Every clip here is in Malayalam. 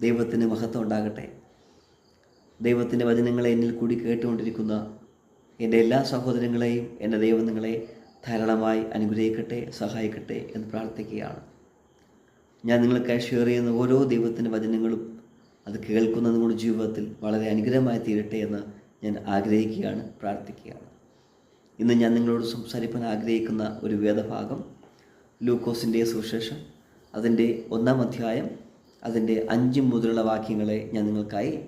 ദൈവത്തിന് മഹത്വം ഉണ്ടാകട്ടെ. ദൈവത്തിന്റെ വചനങ്ങളെ എന്നിൽ കൂടി കേട്ടുകൊണ്ടിരിക്കുന്ന എന്റെ എല്ലാ സഹോദരങ്ങളെയും എന്റെ ദൈവം നിങ്ങളെ ധാരാളമായി അനുഗ്രഹിക്കട്ടെ സഹായിക്കട്ടെ എന്ന് പ്രാർത്ഥിക്കുകയാണ്. ഞാൻ നിങ്ങൾക്കായി ഷെയർ ചെയ്യുന്ന ഓരോ ദൈവത്തിന്റെ വചനങ്ങളും അത് കേൾക്കുന്ന നിങ്ങളുടെ ജീവിതത്തിൽ വളരെ അനുഗ്രഹമായി തീരട്ടെ എന്ന് ഞാൻ ആഗ്രഹിക്കുകയാണ് പ്രാർത്ഥിക്കുകയാണ്. ഇന്ന് ഞാൻ നിങ്ങളോട് സംസാരിക്കാൻ ആഗ്രഹിക്കുന്ന ഒരു വേദഭാഗം ലൂക്കോസിന്റെ സുവിശേഷം അതിന്റെ ഒന്നാം അധ്യായം അതിന്റെ അഞ്ച് മുതലുള്ള വാക്യങ്ങളെ ഞാൻ നിങ്ങൾക്കായി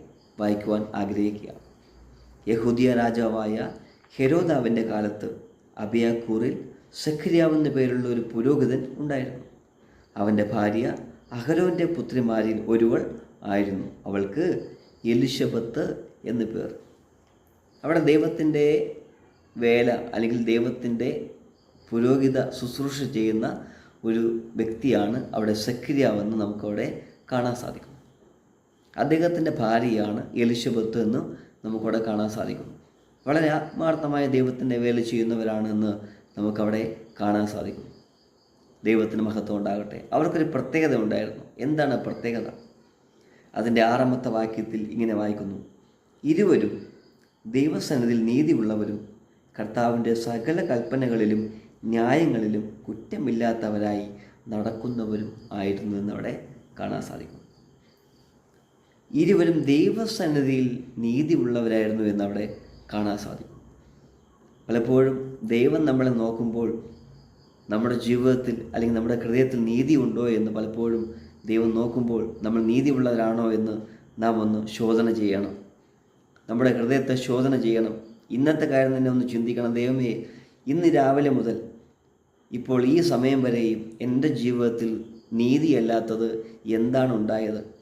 വായിക്കുവാൻ ആഗ്രഹിക്കുക. യഹൂദിയ രാജാവായ ഹെരോദാവിന്റെ കാലത്ത് അബിയാക്കൂറിൽ സഖരിയാവെന്ന പേരുള്ള ഒരു പുരോഹിതൻ ഉണ്ടായിരുന്നു. അവന്റെ ഭാര്യ അഹരോന്റെ പുത്രിമാരിൽ ഒരുവൾ ആയിരുന്നു. അവൾക്ക് എലിശബത്ത് എന്ന് പേർ. അവിടെ ദൈവത്തിന്റെ വേല അല്ലെങ്കിൽ ദൈവത്തിന്റെ പുരോഹിത ശുശ്രൂഷ ചെയ്യുന്ന ഒരു വ്യക്തിയാണ് അവിടെ സക്രിയാവെന്ന് നമുക്കവിടെ കാണാൻ സാധിക്കും. അദ്ദേഹത്തിന്റെ ഭാര്യയാണ് എലിശബത്ത് എന്ന് നമുക്കവിടെ കാണാൻ സാധിക്കും. വളരെ ആത്മാർത്ഥമായ ദൈവത്തിന്റെ വേല ചെയ്യുന്നവരാണെന്ന് നമുക്കവിടെ കാണാൻ സാധിക്കും. ദൈവത്തിന് മഹത്വം ഉണ്ടാകട്ടെ. അവർക്കൊരു പ്രത്യേകത ഉണ്ടായിരുന്നു. എന്താണ് പ്രത്യേകത? അതിന്റെ ആറാമത്തെ വാക്യത്തിൽ ഇങ്ങനെ വായിക്കുന്നു. ഇരുവരും ദൈവസന്നിധിയിൽ നീതിയുള്ളവരും കർത്താവിന്റെ സകല കൽപ്പനകളിലും ന്യായങ്ങളിലും കുറ്റമില്ലാത്തവരായി നടക്കുന്നവരും ആയിരുന്നു എന്നവിടെ കാണാൻ സാധിക്കും. ഇരുവരും ദൈവസന്നിധിയിൽ നീതിയുള്ളവരായിരുന്നു എന്നവിടെ കാണാൻ സാധിക്കും. പലപ്പോഴും ദൈവം നമ്മളെ നോക്കുമ്പോൾ നമ്മുടെ ജീവിതത്തിൽ അല്ലെങ്കിൽ നമ്മുടെ ഹൃദയത്തിൽ നീതി ഉണ്ടോ എന്ന് പലപ്പോഴും ദൈവം നോക്കുമ്പോൾ നമ്മൾ നീതിയുള്ളവരാണോ എന്ന് നാം ഒന്ന് ശോധന ചെയ്യണം. നമ്മുടെ ഹൃദയത്തെ ശോധന ചെയ്യണം. ഇന്നത്തെ കാര്യം തന്നെ ഒന്ന് ചിന്തിക്കണം. ദൈവമേ ഇന്ന് രാവിലെ മുതൽ ഇപ്പോൾ ഈ സമയം വരെയും എന്റെ ജീവിതത്തിൽ നീതിയല്ലാത്തത് എന്താണ് ഉണ്ടായത്?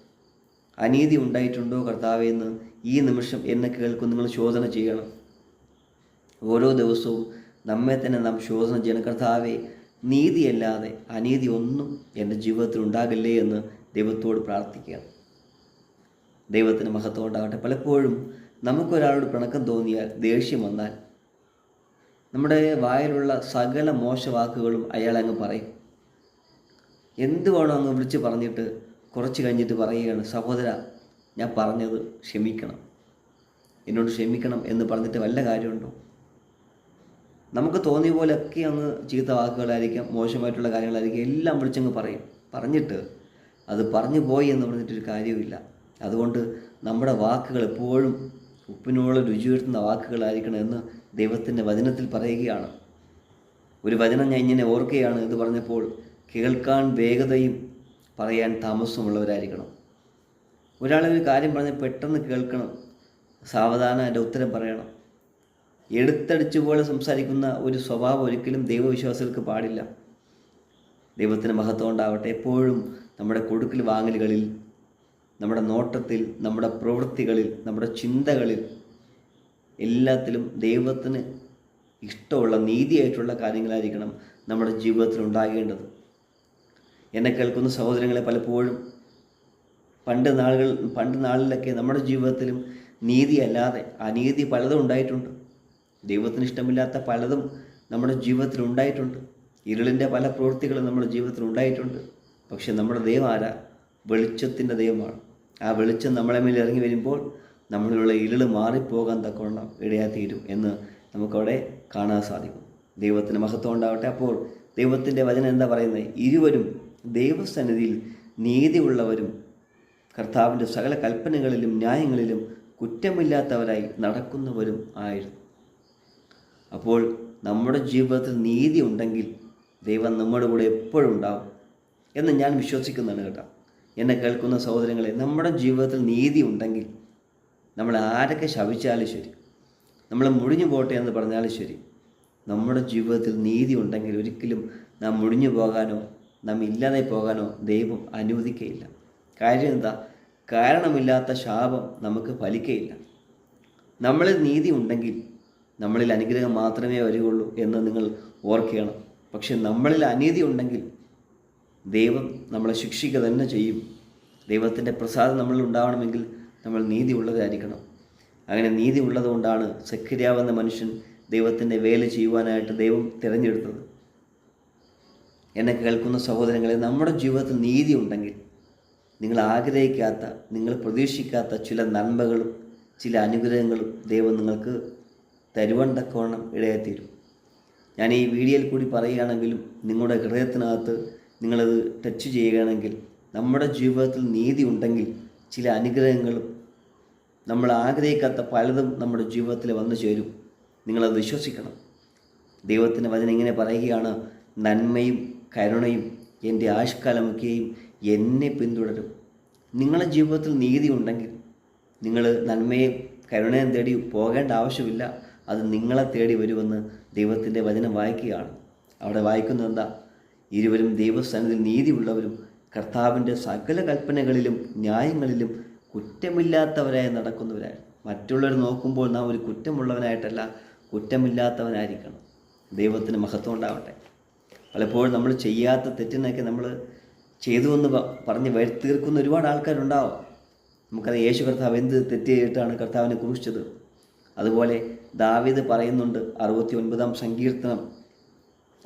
അനീതി ഉണ്ടായിട്ടുണ്ടോ കർത്താവേ എന്ന് ഈ നിമിഷം എന്നെ കേൾക്കും നിങ്ങൾ ശോധന ചെയ്യണം. ഓരോ ദിവസവും നമ്മെ തന്നെ നാം ശോധന ചെയ്യണം. കർത്താവെ നീതിയല്ലാതെ അനീതി ഒന്നും എന്റെ ജീവിതത്തിൽ ഉണ്ടാകില്ലേ എന്ന് ദൈവത്തോട് പ്രാർത്ഥിക്കുക ദൈവത്തിന് മഹത്വം ഉണ്ടാകട്ടെ. പലപ്പോഴും നമുക്കൊരാളോട് പിണക്കം തോന്നിയാൽ ദേഷ്യം വന്നാൽ നമ്മുടെ വായിലുള്ള സകല മോശവാക്കുകളും അയാൾ അങ്ങ് പറയും. എന്ത് അങ്ങ് വിളിച്ച് പറഞ്ഞിട്ട് കുറച്ച് കഴിഞ്ഞിട്ട് പറയുകയാണ് സഹോദര ഞാൻ പറഞ്ഞത് ക്ഷമിക്കണം. എന്നോട് ക്ഷമിക്കണം എന്ന് പറഞ്ഞിട്ട് വല്ല കാര്യമുണ്ടോ? നമുക്ക് തോന്നിയ പോലെയൊക്കെ അങ്ങ് ചീത്ത വാക്കുകളായിരിക്കാം മോശമായിട്ടുള്ള കാര്യങ്ങളായിരിക്കും എല്ലാം വിളിച്ചങ്ങ് പറയും. പറഞ്ഞിട്ട് അത് പറഞ്ഞു പോയി എന്ന് പറഞ്ഞിട്ടൊരു കാര്യമില്ല അതുകൊണ്ട് നമ്മുടെ വാക്കുകൾ എപ്പോഴും ഉപ്പിനോളം രുചി വരുത്തുന്ന വാക്കുകളായിരിക്കണം എന്ന് ദൈവത്തിന്റെ വചനത്തിൽ പറയുകയാണ്. ഒരു വചനം ഞാൻ ഇങ്ങനെ ഓർക്കുകയാണ് എന്ന് പറഞ്ഞപ്പോൾ കേൾക്കാൻ വേഗതയും പറയാൻ താമസമുള്ളവരായിരിക്കണം. ഒരാളൊരു കാര്യം പറഞ്ഞ് പെട്ടെന്ന് കേൾക്കണം. സാവധാനം അതിന്റെ ഉത്തരം പറയണം. എടുത്തടിച്ചു പോലെ സംസാരിക്കുന്ന ഒരു സ്വഭാവം ഒരിക്കലും ദൈവവിശ്വാസികൾക്ക് പാടില്ല. ദൈവത്തിന് മഹത്വം ഉണ്ടാവട്ടെ. എപ്പോഴും നമ്മുടെ കൊടുക്കൽ വാങ്ങലുകളിൽ നമ്മുടെ നോട്ടത്തിൽ നമ്മുടെ പ്രവൃത്തികളിൽ നമ്മുടെ ചിന്തകളിൽ എല്ലാത്തിലും ദൈവത്തിന് ഇഷ്ടമുള്ള നീതിയായിട്ടുള്ള കാര്യങ്ങളായിരിക്കണം നമ്മുടെ ജീവിതത്തിൽ ഉണ്ടാകേണ്ടത്. എന്നെ കേൾക്കുന്ന സഹോദരങ്ങളെ പലപ്പോഴും പണ്ട് നാളുകൾ പണ്ട് നാളിലൊക്കെ നമ്മുടെ ജീവിതത്തിലും നീതിയല്ലാതെ അനീതി പലതും ഉണ്ടായിട്ടുണ്ട്. ദൈവത്തിന് ഇഷ്ടമില്ലാത്ത പലതും നമ്മുടെ ജീവിതത്തിൽ ഉണ്ടായിട്ടുണ്ട്. ഇരുളിന്റെ പല പ്രവൃത്തികളും നമ്മുടെ ജീവിതത്തിൽ ഉണ്ടായിട്ടുണ്ട്. പക്ഷെ നമ്മുടെ ദൈവം ആരാ? വെളിച്ചത്തിന്റെ ദൈവമാണ്. ആ വെളിച്ചം നമ്മളെ മേൽ ഇറങ്ങി വരുമ്പോൾ നമ്മളിലുള്ള ഇരുൾ മാറിപ്പോകാൻ തക്കവണ്ണം ഇടയാത്തീരും എന്ന് നമുക്കവിടെ കാണാൻ സാധിക്കും. ദൈവത്തിന് മഹത്വം ഉണ്ടാവട്ടെ. അപ്പോൾ ദൈവത്തിന്റെ വചനം എന്താ പറയുന്നത്? ഇരുവരും ദൈവസന്നിധിയിൽ നീതിയുള്ളവരും കർത്താവിന്റെ സകല കൽപ്പനകളിലും ന്യായങ്ങളിലും കുറ്റമില്ലാത്തവരായി നടക്കുന്നവരും ആയിരുന്നു. അപ്പോൾ നമ്മുടെ ജീവിതത്തിൽ നീതി ഉണ്ടെങ്കിൽ ദൈവം നമ്മുടെ കൂടെ എപ്പോഴും ഉണ്ടാവും എന്ന് ഞാൻ വിശ്വസിക്കുന്നതാണ് കേട്ടോ. എന്നെ കേൾക്കുന്ന സഹോദരങ്ങളെ നമ്മുടെ ജീവിതത്തിൽ നീതി ഉണ്ടെങ്കിൽ നമ്മൾ ആരൊക്കെ ശവിച്ചാലും ശരി നമ്മൾ മുടിഞ്ഞു പോട്ടെ എന്ന് പറഞ്ഞാലും ശരി നമ്മുടെ ജീവിതത്തിൽ നീതി ഉണ്ടെങ്കിൽ ഒരിക്കലും നാം മുടിഞ്ഞു പോകാനോ നാം ഇല്ലാതെ പോകാനോ ദൈവം അനുവദിക്കുകയില്ല കാര്യം എന്താ? കാരണമില്ലാത്ത ശാപം നമുക്ക് ഫലിക്കയില്ല. നമ്മളിൽ നീതി ഉണ്ടെങ്കിൽ നമ്മളിൽ അനുഗ്രഹം മാത്രമേ വരികയുള്ളൂ എന്ന് നിങ്ങൾ ഓർക്കണം. പക്ഷെ നമ്മളിൽ അനീതി ഉണ്ടെങ്കിൽ ദൈവം നമ്മളെ ശിക്ഷിക്കുക തന്നെ ചെയ്യും. ദൈവത്തിന്റെ പ്രസാദം നമ്മളിൽ ഉണ്ടാവണമെങ്കിൽ നമ്മൾ നീതി ഉള്ളതായിരിക്കണം. അങ്ങനെ നീതി ഉള്ളതുകൊണ്ടാണ് സക്രിയാവുന്ന മനുഷ്യൻ ദൈവത്തിന്റെ വേല ചെയ്യുവാനായിട്ട് ദൈവം തിരഞ്ഞെടുത്തത്. എന്നെ കേൾക്കുന്ന സഹോദരങ്ങളെ നമ്മുടെ ജീവിതത്തിൽ നീതി ഉണ്ടെങ്കിൽ നിങ്ങൾ ആഗ്രഹിക്കാത്ത നിങ്ങൾ പ്രതീക്ഷിക്കാത്ത ചില നന്മകളും ചില അനുഗ്രഹങ്ങളും ദൈവം നിങ്ങൾക്ക് തരുവാൻ തക്കവണ്ണം ഞാൻ ഈ വീഡിയോയിൽ കൂടി പറയുകയാണെങ്കിലും നിങ്ങളുടെ ഹൃദയത്തിനകത്ത് നിങ്ങളത് ടച്ച് ചെയ്യുകയാണെങ്കിൽ നമ്മുടെ ജീവിതത്തിൽ നീതി ഉണ്ടെങ്കിൽ ചില അനുഗ്രഹങ്ങളും നമ്മൾ ആഗ്രഹിക്കാത്ത പലതും നമ്മുടെ ജീവിതത്തിൽ വന്നു ചേരും. നിങ്ങളത് വിശ്വസിക്കണം. ദൈവത്തിന്റെ വചനം ഇങ്ങനെ പറയുകയാണ് നന്മയും കരുണയും എന്റെ ആയുഷ്കാലമൊക്കെയും എന്നെ പിന്തുടരും. നിങ്ങളുടെ ജീവിതത്തിൽ നീതി ഉണ്ടെങ്കിൽ നിങ്ങൾ നന്മയും കരുണയും തേടി പോകേണ്ട ആവശ്യമില്ല. അത് നിങ്ങളെ തേടി വരുമെന്ന് ദൈവത്തിന്റെ വചനം വായിക്കുകയാണ്. അവിടെ വായിക്കുന്നത് എന്താ? ഇരുവരും ദൈവസ്ഥാനത്തിൽ നീതിയുള്ളവരും കർത്താവിന്റെ സകല കൽപ്പനകളിലും ന്യായങ്ങളിലും കുറ്റമില്ലാത്തവരായി നടക്കുന്നവരായി. മറ്റുള്ളവർ നോക്കുമ്പോൾ നാം ഒരു കുറ്റമുള്ളവനായിട്ടല്ല കുറ്റമില്ലാത്തവനായിരിക്കണം. ദൈവത്തിന് മഹത്വം ഉണ്ടാവട്ടെ. പലപ്പോഴും നമ്മൾ ചെയ്യാത്ത തെറ്റിനൊക്കെ നമ്മൾ ചെയ്തു എന്ന് പറഞ്ഞ് വരുത്തീർക്കുന്ന ഒരുപാട് ആൾക്കാരുണ്ടാവും. നമുക്കറിയാം യേശു കർത്താവ് എന്ത് തെറ്റ് ചെയ്തിട്ടാണ് കർത്താവിനെ കുറിച്ചത് അതുപോലെ ദാവിദ് പറയുന്നുണ്ട് അറുപത്തി ഒൻപതാം സങ്കീർത്തനം.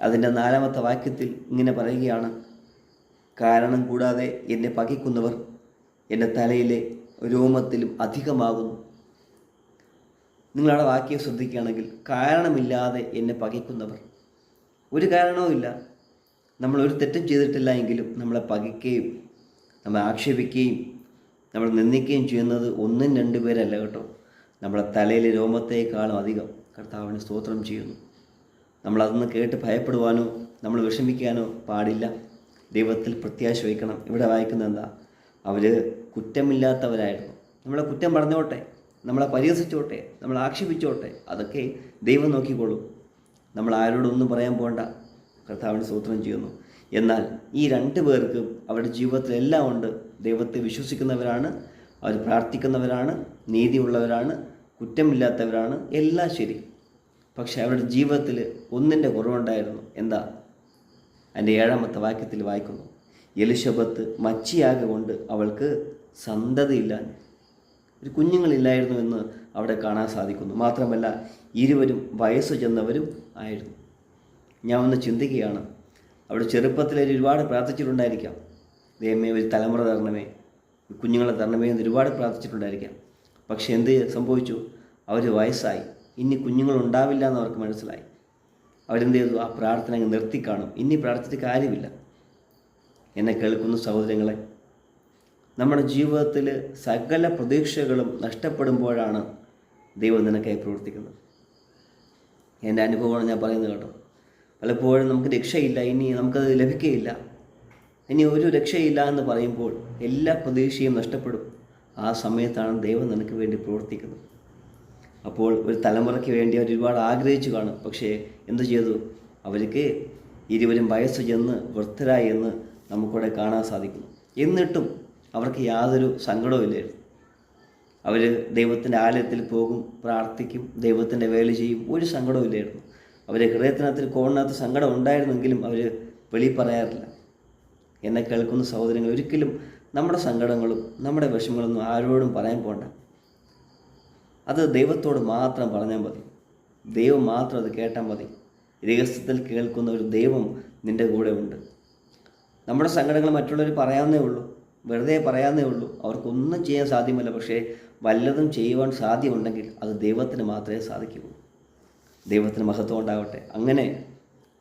അതിന്റെ നാലാമത്തെ വാക്യത്തിൽ ഇങ്ങനെ പറയുകയാണ് കാരണം കൂടാതെ എന്നെ പകയ്ക്കുന്നവർ എന്റെ തലയിലെ രോമത്തിലും അധികമാകുന്നു. നിങ്ങളവിടെ വാക്യം ശ്രദ്ധിക്കുകയാണെങ്കിൽ കാരണമില്ലാതെ എന്നെ പകയ്ക്കുന്നവർ ഒരു കാരണവുമില്ല നമ്മൾ ഒരു തെറ്റും ചെയ്തിട്ടില്ല എങ്കിലും നമ്മളെ പകയ്ക്കുകയും നമ്മളെ ആക്ഷേപിക്കുകയും നമ്മൾ നിന്ദിക്കുകയും ചെയ്യുന്നത് ഒന്നും രണ്ടു പേരല്ല കേട്ടോ. നമ്മളെ തലയിലെ രോമത്തേക്കാളും അധികം കർത്താവിന് സ്തോത്രം ചെയ്യുന്നു. നമ്മളതൊന്ന് കേട്ട് ഭയപ്പെടുവാനോ നമ്മൾ വിഷമിക്കാനോ പാടില്ല. ദൈവത്തിൽ പ്രത്യാശ വയ്ക്കണം ഇവിടെ വായിക്കുന്നത് എന്താ? അവർ കുറ്റമില്ലാത്തവരായിരുന്നു. നമ്മളെ കുറ്റം പറഞ്ഞോട്ടെ നമ്മളെ പരിഹസിച്ചോട്ടെ. നമ്മളെ ആക്ഷേപിച്ചോട്ടെ. അതൊക്കെ ദൈവം നോക്കിക്കോളും നമ്മൾ ആരോടൊന്നും പറയാൻ പോകണ്ട. കർത്താവിന് സൂത്രം ചെയ്യുന്നു. എന്നാൽ ഈ രണ്ട് പേർക്ക് അവരുടെ ജീവിതത്തിൽ എല്ലാം ഉണ്ട്. ദൈവത്തെ വിശ്വസിക്കുന്നവരാണ് അവർ പ്രാർത്ഥിക്കുന്നവരാണ് നീതിയുള്ളവരാണ് കുറ്റമില്ലാത്തവരാണ് എല്ലാം ശരി. പക്ഷേ അവരുടെ ജീവിതത്തിൽ ഒന്നിന്റെ കുറവുണ്ടായിരുന്നു. എന്താ? എന്റെ ഏഴാമത്തെ വാക്യത്തിൽ വായിക്കുന്നു. എലിശബത്ത് മച്ചിയാകൊണ്ട് അവൾക്ക് സന്തതിയില്ല. ഒരു കുഞ്ഞുങ്ങളില്ലായിരുന്നു എന്ന് അവിടെ കാണാൻ സാധിക്കുന്നു. മാത്രമല്ല ഇരുവരും വയസ്സ് ചെന്നവരും ആയിരുന്നു. ഞാൻ ഒന്ന് ചിന്തിക്കുകയാണ്. അവിടെ ചെറുപ്പത്തിൽ ഒരുപാട് പ്രാർത്ഥിച്ചിട്ടുണ്ടായിരിക്കാം. ദൈവമേ ഒരു തലമുറ തരണമേ കുഞ്ഞുങ്ങളെ തരണമേ എന്ന് ഒരുപാട് പ്രാർത്ഥിച്ചിട്ടുണ്ടായിരിക്കാം. പക്ഷെ എന്ത് സംഭവിച്ചു? അവർ വയസ്സായി. ഇനി കുഞ്ഞുങ്ങൾ ഉണ്ടാവില്ല എന്ന് അവർക്ക് മനസ്സിലായി. അവരെന്ത് ചെയ്തു? ആ പ്രാർത്ഥന അങ്ങ് നിർത്തിക്കാണും ഇനി പ്രാർത്ഥിച്ചിട്ട് കാര്യമില്ല. എന്നെ കേൾക്കുന്ന സഹോദരങ്ങളെ നമ്മുടെ ജീവിതത്തിൽ സകല പ്രതീക്ഷകളും നഷ്ടപ്പെടുമ്പോഴാണ് ദൈവം നിനക്കായി പ്രവർത്തിക്കുന്നത്. എന്റെ അനുഭവമാണ് ഞാൻ പറയുന്നത് കേട്ടോ. പലപ്പോഴും നമുക്ക് രക്ഷയില്ല ഇനി നമുക്കത് ലഭിക്കുകയില്ല. ഇനി ഒരു രക്ഷയില്ല എന്ന് പറയുമ്പോൾ എല്ലാ പ്രതീക്ഷയും നഷ്ടപ്പെടും. ആ സമയത്താണ് ദൈവം നിനക്ക് വേണ്ടി പ്രവർത്തിക്കുന്നത്. അപ്പോൾ ഒരു തലമുറയ്ക്ക് വേണ്ടി അവർ ഒരുപാട് ആഗ്രഹിച്ചു കാണും. പക്ഷേ എന്തു ചെയ്തു? അവർക്ക് ഇരുവരും വയസ്സ് ചെന്ന് വൃദ്ധരായി എന്ന് നമുക്കിവിടെ കാണാൻ സാധിക്കുന്നു. എന്നിട്ടും അവർക്ക് യാതൊരു സങ്കടവും ഇല്ലായിരുന്നു അവർ ദൈവത്തിന്റെ ആലയത്തിൽ പോകും പ്രാർത്ഥിക്കും ദൈവത്തിന്റെ വേല ചെയ്യും. ഒരു സങ്കടവും ഇല്ലായിരുന്നു. അവരെ ഹൃദയത്തിനകത്ത് കോണിനകത്ത് സങ്കടം ഉണ്ടായിരുന്നെങ്കിലും അവർ വെളി പറയാറില്ല. എന്നെ കേൾക്കുന്ന സഹോദരങ്ങൾ ഒരിക്കലും നമ്മുടെ സങ്കടങ്ങളും നമ്മുടെ വിഷമങ്ങളൊന്നും ആരോടും പറയാൻ പോണ്ട. അത് ദൈവത്തോട് മാത്രം പറഞ്ഞാൽ മതി. ദൈവം മാത്രം അത് കേട്ടാൽ മതി. രഹസ്യത്തിൽ കേൾക്കുന്ന ഒരു ദൈവം നിന്റെ കൂടെ ഉണ്ട്. നമ്മുടെ സങ്കടങ്ങൾ മറ്റുള്ളവർ പറയാവുന്നേ ഉള്ളൂ. വെറുതെ പറയാവുന്നേ ഉള്ളൂ. അവർക്കൊന്നും ചെയ്യാൻ സാധ്യമല്ല. പക്ഷേ വല്ലതും ചെയ്യുവാൻ സാധ്യമുണ്ടെങ്കിൽ അത് ദൈവത്തിന് മാത്രമേ സാധിക്കൂ. ദൈവത്തിന് മഹത്വം ഉണ്ടാവട്ടെ. അങ്ങനെ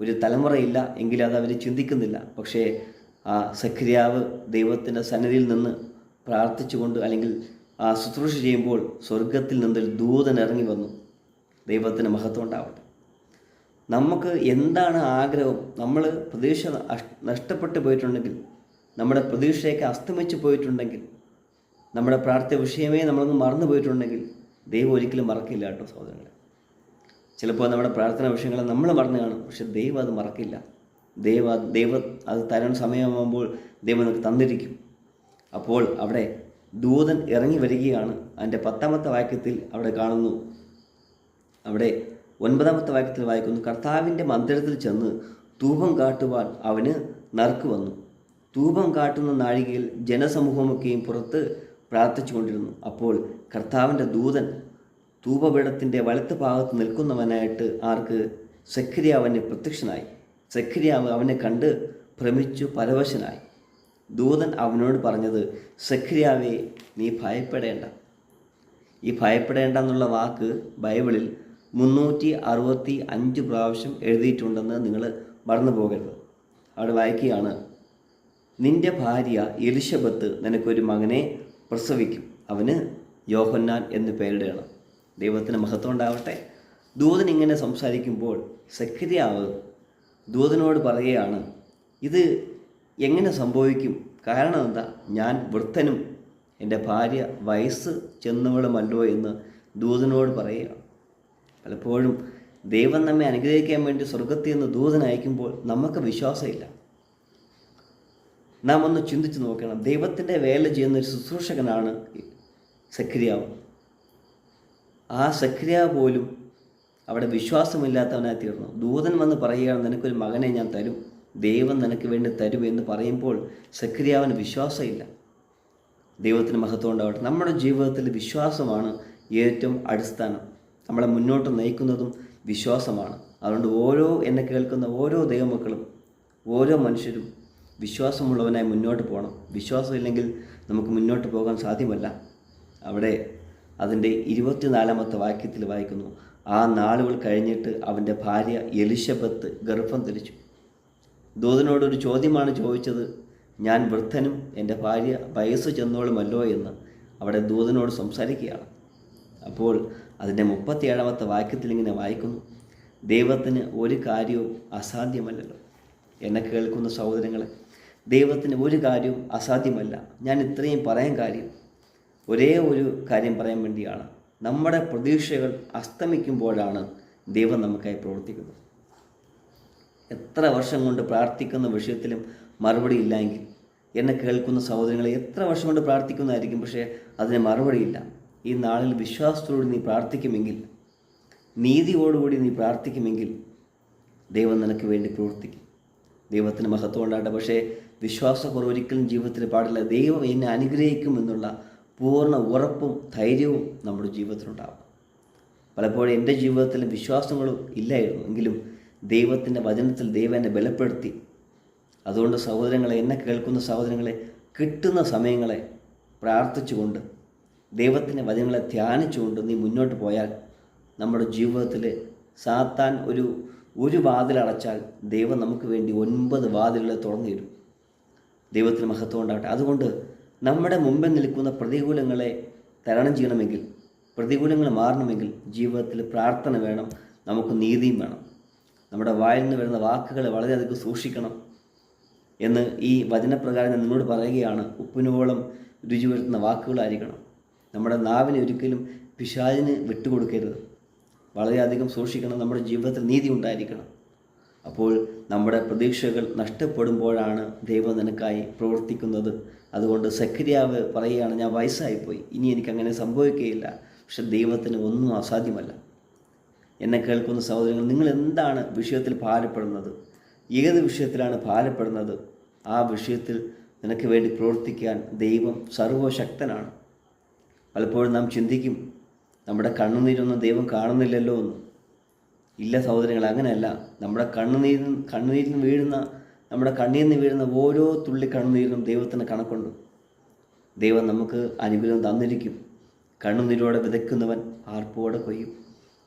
ഒരു തലമുറയില്ല എങ്കിൽ അത് അവർ ചിന്തിക്കുന്നില്ല. പക്ഷേ ആ സക്രിയാവ് ദൈവത്തിന്റെ സന്നിധിയിൽ നിന്ന് പ്രാർത്ഥിച്ചുകൊണ്ട് അല്ലെങ്കിൽ ആ ശുശ്രൂഷ ചെയ്യുമ്പോൾ സ്വർഗത്തിൽ നിന്നൊരു ദൂതൻ ഇറങ്ങി വന്നു. ദൈവത്തിന് മഹത്വം ഉണ്ടാവട്ടെ. നമുക്ക് എന്താണ് ആഗ്രഹം? നമ്മൾ പ്രതീക്ഷ നഷ്ടപ്പെട്ടു പോയിട്ടുണ്ടെങ്കിൽ നമ്മുടെ പ്രതീക്ഷയൊക്കെ അസ്തമിച്ച് പോയിട്ടുണ്ടെങ്കിൽ നമ്മുടെ പ്രാർത്ഥന വിഷയമേ നമ്മളൊന്ന് മറന്നു പോയിട്ടുണ്ടെങ്കിൽ ദൈവം ഒരിക്കലും മറക്കില്ല കേട്ടോ സഹോദരങ്ങളെ. ചിലപ്പോൾ നമ്മുടെ പ്രാർത്ഥന വിഷയങ്ങളെ നമ്മൾ മറന്നു കാണും പക്ഷെ ദൈവം അത് മറക്കില്ല. ദൈവ ദൈവ അത് തരണ സമയമാകുമ്പോൾ ദൈവം നമുക്ക് തന്നിരിക്കും. അപ്പോൾ അവിടെ ദൂതൻ ഇറങ്ങി വരികയാണ്. അതിന്റെ പത്താമത്തെ വാക്യത്തിൽ അവിടെ കാണുന്നു. അവിടെ ഒൻപതാമത്തെ വാക്യത്തിൽ വായിക്കുന്നു കർത്താവിന്റെ മന്ദിരത്തിൽ ചെന്ന് തൂപം കാട്ടുവാൻ അവന് നറുക്ക് വന്നു. തൂപം കാട്ടുന്ന നാഴികയിൽ ജനസമൂഹമൊക്കെയും പുറത്ത് പ്രാർത്ഥിച്ചു കൊണ്ടിരുന്നു അപ്പോൾ കർത്താവിന്റെ ദൂതൻ ധൂപപീഠത്തിന്റെ വലത്ത് ഭാഗത്ത് നിൽക്കുന്നവനായിട്ട് ആർക്ക്? സക്രിയ അവന് പ്രത്യക്ഷനായി. സക്രിയാവ് അവനെ കണ്ട് ഭ്രമിച്ചു പരവശനായി. ദൂതൻ അവനോട് പറഞ്ഞത് സെക്രിയാവെ നീ ഭയപ്പെടേണ്ട. ഈ ഭയപ്പെടേണ്ട എന്നുള്ള വാക്ക് ബൈബിളിൽ മുന്നൂറ്റി അറുപത്തി അഞ്ച് പ്രാവശ്യം എഴുതിയിട്ടുണ്ടെന്ന് നിങ്ങൾ മറന്നു പോകരുത്. അവിടെ വായിക്കുകയാണ് നിന്റെ ഭാര്യ എലിശബത്ത് നിനക്കൊരു മകനെ പ്രസവിക്കും. അവന് യോഹന്നാൻ എന്ന് പേരിടണം ദൈവത്തിന് മഹത്വം ഉണ്ടാവട്ടെ. ദൂതൻ ഇങ്ങനെ സംസാരിക്കുമ്പോൾ സക്രിയാവ് ദൂതനോട് പറയുകയാണ് ഇത് എങ്ങനെ സംഭവിക്കും? കാരണം എന്താ? ഞാൻ വൃദ്ധനും എന്റെ ഭാര്യ വയസ്സ് ചെന്നവളുമല്ലോ എന്ന് ദൂതനോട് പറയുകയാണ്. പലപ്പോഴും ദൈവം നമ്മെ അനുഗ്രഹിക്കാൻ വേണ്ടി സ്വർഗത്തിൽ നിന്ന് ദൂതൻ അയക്കുമ്പോൾ നമുക്ക് വിശ്വാസമില്ല. നാം ഒന്ന് ചിന്തിച്ച് നോക്കണം. ദൈവത്തിന്റെ വേല ചെയ്യുന്ന ഒരു ശുശ്രൂഷകനാണ് സക്രിയാവ് ആ സക്രിയാവ് പോലും അവിടെ വിശ്വാസമില്ലാത്തവനായി തീർന്നു. ദൂതൻ വന്ന് പറയുകയാണ് നിനക്കൊരു മകനെ ഞാൻ തരും. ദൈവം നിനക്ക് വേണ്ടി തരും എന്ന് പറയുമ്പോൾ സക്രിയാവിന് വിശ്വാസമില്ല. ദൈവത്തിന് മഹത്വം ഉണ്ടാവട്ടെ. നമ്മുടെ ജീവിതത്തിൽ വിശ്വാസമാണ് ഏറ്റവും അടിസ്ഥാനം. നമ്മളെ മുന്നോട്ട് നയിക്കുന്നതും വിശ്വാസമാണ്. അതുകൊണ്ട് ഓരോ എന്നെ കേൾക്കുന്ന ഓരോ ദൈവമക്കളും ഓരോ മനുഷ്യരും വിശ്വാസമുള്ളവനായി മുന്നോട്ട് പോകണം. വിശ്വാസമില്ലെങ്കിൽ നമുക്ക് മുന്നോട്ട് പോകാൻ സാധ്യമല്ല. അവിടെ അതിന്റെ ഇരുപത്തിനാലാമത്തെ വാക്യത്തിൽ വായിക്കുന്നു. ആ നാളുകൾ കഴിഞ്ഞിട്ട് അവന്റെ ഭാര്യ എലിശബത്ത് ഗർഭം ധരിച്ചു. ദൂതനോടൊരു ചോദ്യമാണ് ചോദിച്ചത്. ഞാൻ വൃദ്ധനും എന്റെ ഭാര്യ വയസ്സ് ചെന്നോളുമല്ലോ എന്ന് അവിടെ ദൂതനോട് സംസാരിക്കുകയാണ്. അപ്പോൾ അതിന്റെ മുപ്പത്തിയേഴാമത്തെ വാക്യത്തിൽ ഇങ്ങനെ വായിക്കുന്നു. ദൈവത്തിന് ഒരു കാര്യവും അസാധ്യമല്ലല്ലോ. എന്നെ കേൾക്കുന്ന സഹോദരങ്ങളെ ദൈവത്തിന് ഒരു കാര്യവും അസാധ്യമല്ല. ഞാൻ ഇത്രയും പറയാൻ കാര്യം ഒരേ ഒരു കാര്യം പറയാൻ വേണ്ടിയാണ്. നമ്മുടെ പ്രതീക്ഷകൾ അസ്തമിക്കുമ്പോഴാണ് ദൈവം നമുക്കായി പ്രവർത്തിക്കുന്നത്. എത്ര വർഷം കൊണ്ട് പ്രാർത്ഥിക്കുന്ന വിഷയത്തിലും മറുപടി ഇല്ലെങ്കിൽ എന്നെ കേൾക്കുന്ന സഹോദരങ്ങളെ എത്ര വർഷം കൊണ്ട് പ്രാർത്ഥിക്കുന്നതായിരിക്കും പക്ഷേ അതിന് മറുപടിയില്ല ഈ നാളിൽ വിശ്വാസത്തോട് നീ പ്രാർത്ഥിക്കുമെങ്കിൽ നീതിയോടുകൂടി നീ പ്രാർത്ഥിക്കുമെങ്കിൽ ദൈവം നിനക്ക് വേണ്ടി പ്രവർത്തിക്കും. ദൈവത്തിന് മഹത്വം ഉണ്ടാകട്ടെ. പക്ഷേ വിശ്വാസക്കുറവ് ഒരിക്കലും ജീവിതത്തിൽ പാടില്ല. ദൈവം എന്നെ അനുഗ്രഹിക്കും എന്നുള്ള പൂർണ ഉറപ്പും ധൈര്യവും നമ്മുടെ ജീവിതത്തിലുണ്ടാകും പലപ്പോഴും എന്റെ ജീവിതത്തിൽ വിശ്വാസങ്ങളും ഇല്ലായിരുന്നു. എങ്കിലും ദൈവത്തിന്റെ വചനത്തിൽ ദൈവം എന്നെ ബലപ്പെടുത്തി. അതുകൊണ്ട് സഹോദരങ്ങളെ എന്നെ കേൾക്കുന്ന സഹോദരങ്ങളെ കിട്ടുന്ന സമയങ്ങളെ പ്രാർത്ഥിച്ചുകൊണ്ട് ദൈവത്തിന്റെ വചനങ്ങളെ ധ്യാനിച്ചുകൊണ്ട് നീ മുന്നോട്ട് പോയാൽ നമ്മുടെ ജീവിതത്തിൽ സാത്താൻ ഒരു ഒരു വാതിലടച്ചാൽ ദൈവം നമുക്ക് വേണ്ടി ഒൻപത് വാതിലുകളെ തുറന്നു തരും. ദൈവത്തിന് മഹത്വം ഉണ്ടാകട്ടെ അതുകൊണ്ട് നമ്മുടെ മുമ്പിൽ നിൽക്കുന്ന പ്രതികൂലങ്ങളെ തരണം ചെയ്യണമെങ്കിൽ പ്രതികൂലങ്ങൾ മാറണമെങ്കിൽ ജീവിതത്തിൽ പ്രാർത്ഥന വേണം നമുക്ക് നീതിയും വേണം. നമ്മുടെ വായിൽ നിന്ന് വരുന്ന വാക്കുകളെ വളരെയധികം സൂക്ഷിക്കണം എന്ന് ഈ വചനപ്രകാരം ഞാൻ നിങ്ങളോട് പറയുകയാണ്. ഉപ്പിനോളം രുചി വരുത്തുന്ന വാക്കുകളായിരിക്കണം. നമ്മുടെ നാവിനെ ഒരിക്കലും പിശാചിന് വിട്ടുകൊടുക്കരുത്. വളരെയധികം സൂക്ഷിക്കണം. നമ്മുടെ ജീവിതത്തിൽ നീതി ഉണ്ടായിരിക്കണം. അപ്പോൾ നമ്മുടെ പ്രതീക്ഷകൾ നഷ്ടപ്പെടുമ്പോഴാണ് ദൈവം നിനക്കായി പ്രവർത്തിക്കുന്നത്. അതുകൊണ്ട് സക്രിയാവ് പറയുകയാണ് ഞാൻ വയസ്സായിപ്പോയി. ഇനി എനിക്കങ്ങനെ സംഭവിക്കുകയില്ല. പക്ഷെ ദൈവത്തിന് ഒന്നും അസാധ്യമല്ല. എന്നെ കേൾക്കുന്ന സഹോദരങ്ങൾ നിങ്ങൾ എന്താണ് വിഷയത്തിൽ ഭാരപ്പെടുന്നത്? ഏത് വിഷയത്തിലാണ് ഭാരപ്പെടുന്നത്? ആ വിഷയത്തിൽ നിനക്ക് വേണ്ടി പ്രവർത്തിക്കാൻ ദൈവം സർവശക്തനാണ് പലപ്പോഴും നാം ചിന്തിക്കും നമ്മുടെ കണ്ണുനീരൊന്നും ദൈവം കാണുന്നില്ലല്ലോ എന്ന്. ഇല്ല സഹോദരങ്ങൾ അങ്ങനെയല്ല. നമ്മുടെ കണ്ണുനീരിൽ കണ്ണുനീരിൽ നിന്ന് വീഴുന്ന നമ്മുടെ കണ്ണിൽ നിന്ന് വീഴുന്ന ഓരോ തുള്ളി കണ്ണുനീരിനും ദൈവത്തിന് കണക്കുണ്ട്. ദൈവം നമുക്ക് അനുഗ്രഹം തന്നിരിക്കും. കണ്ണുനീരോടെ വിതയ്ക്കുന്നവൻ ആർപ്പോടെ കൊയ്യും.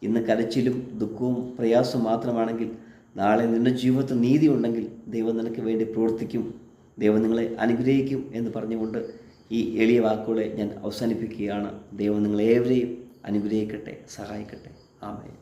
ഇന്ന് കരച്ചിലും ദുഃഖവും പ്രയാസവും മാത്രമാണെങ്കിൽ നാളെ നിന്റെ ജീവിതത്തിൽ നീതി ഉണ്ടെങ്കിൽ ദൈവം നിനക്ക് വേണ്ടി പ്രവർത്തിക്കും. ദൈവം നിങ്ങളെ അനുഗ്രഹിക്കും എന്ന് പറഞ്ഞുകൊണ്ട് ഈ എളിയ വാക്കുകളെ ഞാൻ അവസാനിപ്പിക്കുകയാണ്. ദൈവം നിങ്ങളേവരെയും അനുഗ്രഹിക്കട്ടെ സഹായിക്കട്ടെ. ആമേ